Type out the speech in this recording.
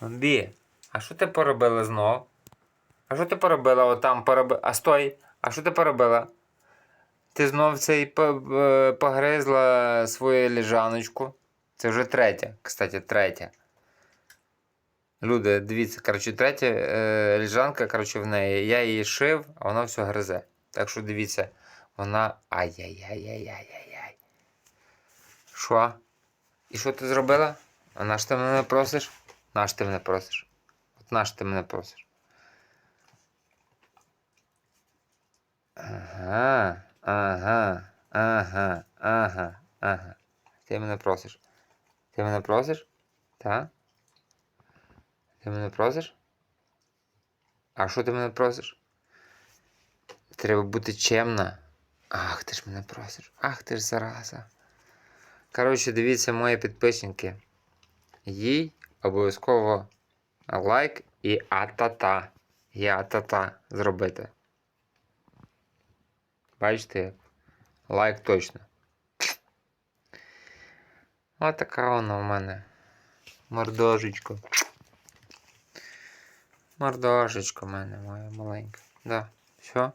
Бі, а що ти поробила знов? А що ти поробила отам поробила? А стой! А що ти поробила? Ти знов цей е, погризла свою ліжаночку. Це вже третя, кстати, третя. Люди, дивіться, коротше, третя е, ліжанка, коротше, в неї. Я її шив, а вона все гризе. Так що дивіться, вона. Ай-яй-яй-яй-яй-яй. Що? І що ти зробила? А наш ти мене просиш? Наш ти мене просиш. От наш ти мене просиш. Ага, ага, ага, ага, ага. Ти мене просиш. Ти мене просиш? Так? Ти мене просиш? А що ти мене просиш? Треба бути чемна. Ах, ти ж мене просиш. Ах, ти ж зараза. Коротше, дивіться, мої підписники. Їй обов'язково лайк і атата. І атата зробити. Бачите? як? Лайк точно. Ось така вона в мене. Мордожечко. Мордожечко в мене моя маленька. Да. Все.